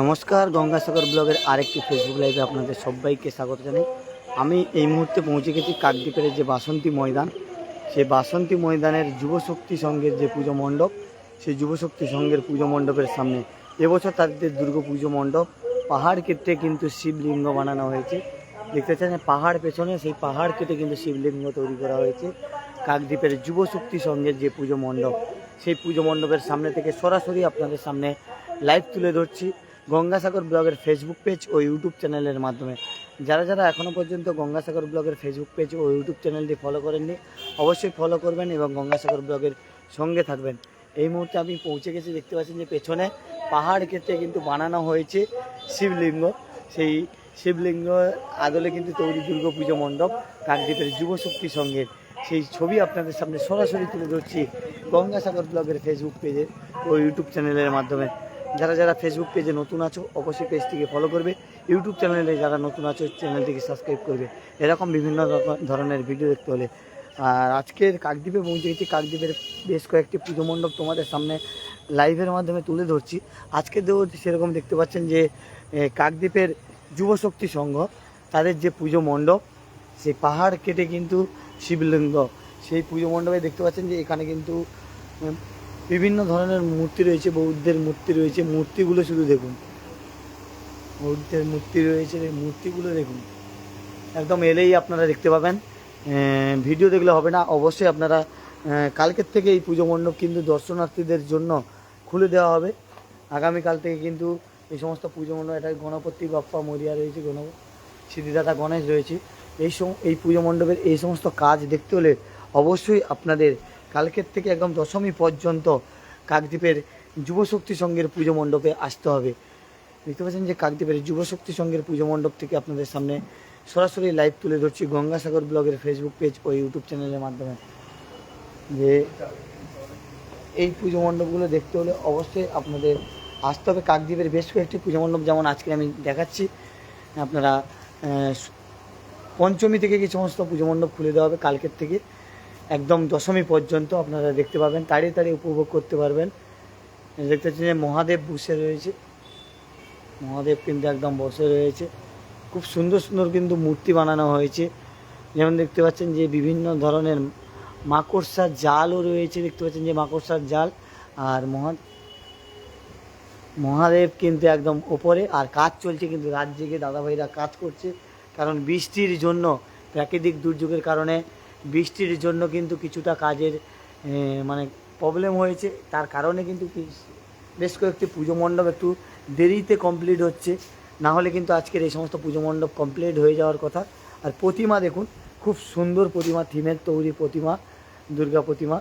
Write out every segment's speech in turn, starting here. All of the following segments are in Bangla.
নমস্কার, গঙ্গাসাগর ব্লগের আরেকটি ফেসবুক লাইভে আপনাদের সবাইকে স্বাগত জানাই। আমি এই মুহূর্তে পৌঁছে গেছি কাকদ্বীপের যে বাসন্তী ময়দান। সেই বাসন্তী ময়দানের যুবশক্তি সংঘের যে পুজো মণ্ডপ, সেই যুবশক্তি সংঘের পুজো মণ্ডপের সামনে এবছর তাদের দুর্গা পুজো মণ্ডপ পাহাড় কেটে কিন্তু শিবলিঙ্গ বানানো হয়েছে। দেখতে পাচ্ছেন পাহাড় পেছনে সেই পাহাড় কেটে কিন্তু শিবলিঙ্গ তৈরি করা হয়েছে কাকদ্বীপের যুবশক্তি সংঘের যে পুজো মণ্ডপ। সেই পুজো মণ্ডপের সামনে থেকে সরাসরি আপনাদের সামনে লাইভ তুলে ধরছি গঙ্গাসাগর ব্লগের ফেসবুক পেজ ও ইউটিউব চ্যানেলের মাধ্যমে। যারা যারা এখনও পর্যন্ত গঙ্গাসাগর ব্লগের ফেসবুক পেজ ও ইউটিউব চ্যানেলটি ফলো করেননি, অবশ্যই ফলো করবেন এবং গঙ্গাসাগর ব্লগের সঙ্গে থাকবেন। এই মুহূর্তে আমি পৌঁছে গেছি, দেখতে পাচ্ছেন যে পেছনে পাহাড় কেটে কিন্তু বানানো হয়েছে শিবলিঙ্গ। সেই শিবলিঙ্গ আদলে কিন্তু তৈরি দুর্গা পুজো মণ্ডপ, কাকদ্বীপের যুবশক্তি সঙ্গের। সেই ছবি আপনাদের সামনে সরাসরি তুলে ধরছি গঙ্গাসাগর ব্লগের ফেসবুক পেজে ও ইউটিউব চ্যানেলের মাধ্যমে। যারা যারা ফেসবুক পেজে নতুন আছো, অবশ্যই পেজটিকে ফলো করবে। ইউটিউব চ্যানেলে যারা নতুন আছো চ্যানেলটিকে সাবস্ক্রাইব করবে। এরকম বিভিন্ন ধরনের ভিডিও দেখতে হলে। আর আজকের কাকদ্বীপে পৌঁছে গেছি। কাকদ্বীপের বেশ কয়েকটি পুজো মণ্ডপ তোমাদের সামনে লাইভের মাধ্যমে তুলে ধরছি। আজকে দেও সেরকম দেখতে পাচ্ছেন যে কাকদ্বীপের যুবশক্তি সংঘ, তাদের যে পুজো মণ্ডপ সেই পাহাড় কেটে কিন্তু শিবলিঙ্গ। সেই পুজো মণ্ডপে দেখতে পাচ্ছেন যে, এখানে কিন্তু বিভিন্ন ধরনের মূর্তি রয়েছে, বৌদ্ধের মূর্তি রয়েছে, মূর্তিগুলো শুধু দেখুন। বৌদ্ধের মূর্তি রয়েছে, এই মূর্তিগুলো দেখুন। একদম এলেই আপনারা দেখতে পাবেন। ভিডিও দেখলে হবে না, অবশ্যই আপনারা কালকের থেকে এই পুজো মণ্ডপ কিন্তু দর্শনার্থীদের জন্য খুলে দেওয়া হবে। আগামীকাল থেকে কিন্তু এই সমস্ত পুজো মণ্ডপ, এটা গণপতি বাপ্পা মরিয়া রয়েছে, গণ, সিদ্ধিদাতা গণেশ রয়েছে। এই সম, এই পুজো মণ্ডপের এই সমস্ত কাজ দেখতে হলে অবশ্যই আপনাদের কালকের থেকে একদম দশমী পর্যন্ত কাকদ্বীপের যুবশক্তি সংঘের পুজো মণ্ডপে আসতে হবে। দেখতে পাচ্ছেন যে কাকদ্বীপের যুবশক্তি সংঘের পুজো মণ্ডপ থেকে আপনাদের সামনে সরাসরি লাইভ তুলে ধরছি গঙ্গাসাগর ব্লগের ফেসবুক পেজ ও ইউটিউব চ্যানেলের মাধ্যমে। যে এই পুজো মণ্ডপগুলো দেখতে হলে অবশ্যই আপনাদের আসতে হবে। কাকদ্বীপের বেশ কয়েকটি পুজো মণ্ডপ যেমন আজকে আমি দেখাচ্ছি, আপনারা পঞ্চমী থেকে কি সমস্ত পুজো মণ্ডপ খুলে দেওয়া হবে কালকের থেকে। একদম দশমী পর্যন্ত আপনারা দেখতে পাবেন, তাড়িয়ে তাড়িয়ে উপভোগ করতে পারবেন। দেখতে পাচ্ছেন যে মহাদেব বসে রয়েছে। মহাদেব কিন্তু একদম বসে রয়েছে। খুব সুন্দর সুন্দর কিন্তু মূর্তি বানানো হয়েছে। যেমন দেখতে পাচ্ছেন যে বিভিন্ন ধরনের মাকড়সার জালও রয়েছে। দেখতে পাচ্ছেন যে মাকড়সার জাল আর মহা, মহাদেব কিন্তু একদম ওপরে। আর কাজ চলছে কিন্তু রাত জেগে, দাদাভাইরা কাজ করছে। কারণ বৃষ্টির জন্য প্রাকৃতিক দুর্যোগের কারণে বৃষ্টির জন্য কিন্তু কিছুটা কাজের মানে প্রবলেম হয়েছে। তার কারণে কিন্তু বেশ কয়েকটি পুজো মণ্ডপ একটু দেরিতে কমপ্লিট হচ্ছে। না হলে কিন্তু আজকের এই সমস্ত পুজো মণ্ডপ কমপ্লিট হয়ে যাওয়ার কথা। আর প্রতিমা দেখুন, খুব সুন্দর প্রতিমা, থিমের তৈরি প্রতিমা, দুর্গা প্রতিমা।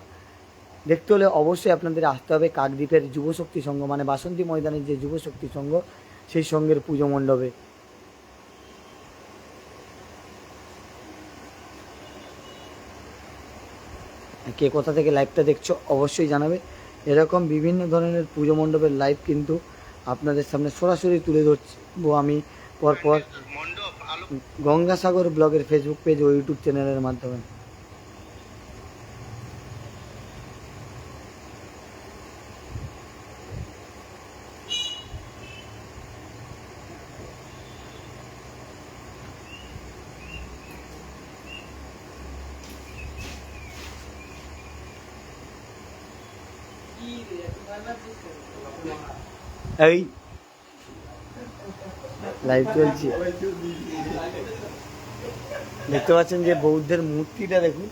দেখতে হলে অবশ্যই আপনাদের আসতে হবে কাকদ্বীপের যুবশক্তি সংঘ মানে বাসন্তী ময়দানের যে যুবশক্তি সংঘ, সেই সঙ্গের পুজো মণ্ডপে। কে কোথা থেকে লাইভটা দেখছ অবশ্যই জানাবে। এরকম বিভিন্ন ধরনের পুজো মণ্ডপের লাইভ কিন্তু আপনাদের সামনে সরাসরি তুলে ধরবো আমি পরপর। গঙ্গাসাগর ব্লগের ফেসবুক পেজ ও ইউটিউব চ্যানেলের মাধ্যমে। এই। লাইভ চলছে। দেখতে পাচ্ছেন যে বৌদ্ধের মূর্তিটা দেখুন।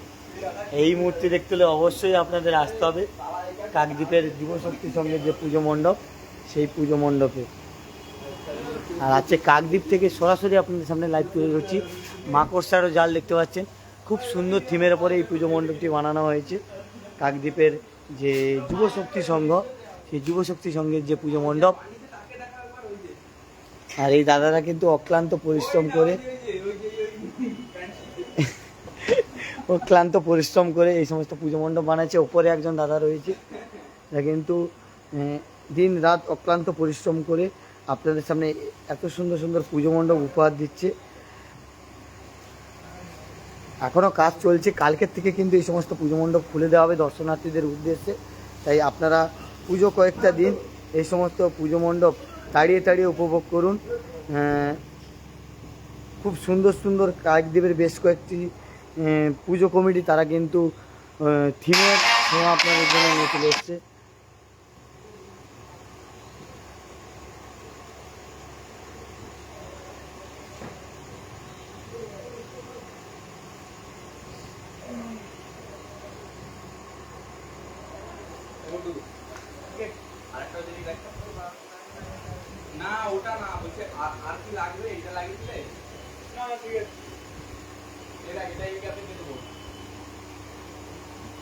এই মূর্তি দেখতে হলে অবশ্যই আপনাদের আসতে হবে। কাকদ্বীপের যুবশক্তি সঙ্গে যে পুজো মণ্ডপ, সেই পুজো মণ্ডপে। আর আছে কাকদ্বীপ থেকে সরাসরি আপনাদের সামনে লাইভ তুলে ধরছি। মাকড়সারও জাল দেখতে পাচ্ছেন। খুব সুন্দর থিমের ওপরে এই পুজো মণ্ডপটি বানানো হয়েছে। কাকদ্বীপের যে যুবশক্তি সংঘ, সেই যুবশক্তি সংঘের যে পুজো মণ্ডপ, আর এই দাদারা কিন্তু অক্লান্ত পরিশ্রম করে অক্লান্ত পরিশ্রম করে এই সমস্ত পুজো মণ্ডপ বানাচ্ছে। ওপরে একজন দাদা রয়েছে যা কিন্তু দিন রাত অক্লান্ত পরিশ্রম করে আপনাদের সামনে এত সুন্দর সুন্দর পুজো মণ্ডপ উপহার দিচ্ছে। এখনও কাজ চলছে। কালকের থেকে কিন্তু এই সমস্ত পুজো মণ্ডপ খুলে দেওয়া হবে দর্শনার্থীদের উদ্দেশ্যে। তাই আপনারা পুজো কয়েকটা দিন এই সমস্ত পুজো মণ্ডপ তাড়িয়ে তাড়িয়ে উপভোগ করুন। খুব সুন্দর সুন্দর কাকদ্বীপের বেশ কয়েকটি পুজো কমিটি তারা কিন্তু থিমের ছোঁয়া আপনাদের জন্য নিয়ে চলে এসছে। না ওটা না বলছে আর আর কি লাগবে? এটা লাগিয়ে দিলে? না না ঠিক আছে। এটা এটা এই গ্যাপে দিয়ে দেবো।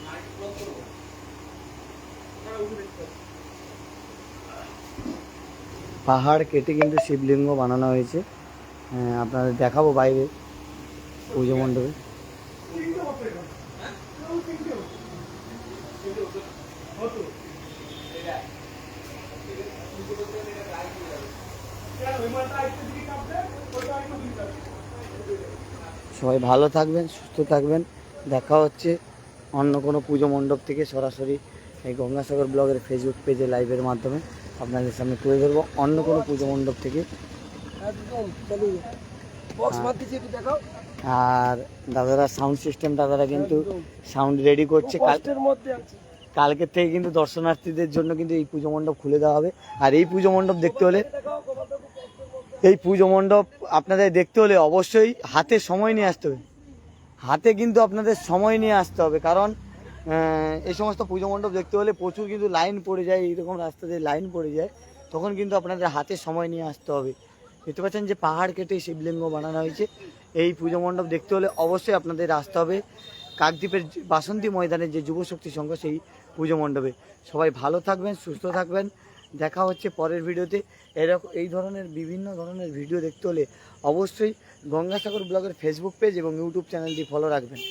না একটু ক্লোজ করব না উঠে পাহাড় কেটে কিন্তু শিবলিঙ্গ বানানো হয়েছে। আপনাদের দেখাবো বাইরে পুজো মণ্ডপে। সবাই ভালো থাকবেন সুস্থ থাকবেন। দেখা হচ্ছে অন্য কোনো পুজো মণ্ডপ থেকে সরাসরি এই গঙ্গাসাগর ব্লগের ফেসবুক পেজে লাইভের মাধ্যমে। আপনাদের সামনে তুলে ধরবো অন্য কোনো পুজো মণ্ডপ থেকে। দেখাও। আর দাদারা সাউন্ড সিস্টেম দাদারা কিন্তু সাউন্ড রেডি করছে। কষ্টের মধ্যে আছে। কালকের থেকে কিন্তু দর্শনার্থীদের জন্য কিন্তু এই পুজো মণ্ডপ খুলে দেওয়া হবে। আর এই পুজো মণ্ডপ দেখতে হলে এই পুজো মণ্ডপ আপনাদের দেখতে হলে অবশ্যই হাতে সময় নিয়ে আসতে হবে। হাতে কিন্তু আপনাদের সময় নিয়ে আসতে হবে কারণ এই সমস্ত পুজো মণ্ডপ দেখতে হলে প্রচুর কিন্তু লাইন পড়ে যায়, এইরকম দিয়ে লাইন পড়ে যায়। তখন কিন্তু আপনাদের হাতে সময় নিয়ে আসতে হবে। দেখতে পাচ্ছেন যে পাহাড় কেটে শিবলিঙ্গ বানানো হয়েছে। এই পুজো মণ্ডপ দেখতে হলে অবশ্যই আপনাদের আসতে হবে। কাকদ্বীপের বাসন্তী ময়দানের যে যুব শক্তি সংঘ, সেই পুজো মণ্ডপে। সবাই ভালো থাকবেন, সুস্থ থাকবেন। দেখা হচ্ছে পরের ভিডিওতে। এরকম এই ধরনের বিভিন্ন ধরনের ভিডিও দেখতে হলে অবশ্যই গঙ্গাসাগর ব্লগের ফেসবুক পেজ এবং ইউটিউব চ্যানেলটি ফলো রাখবেন।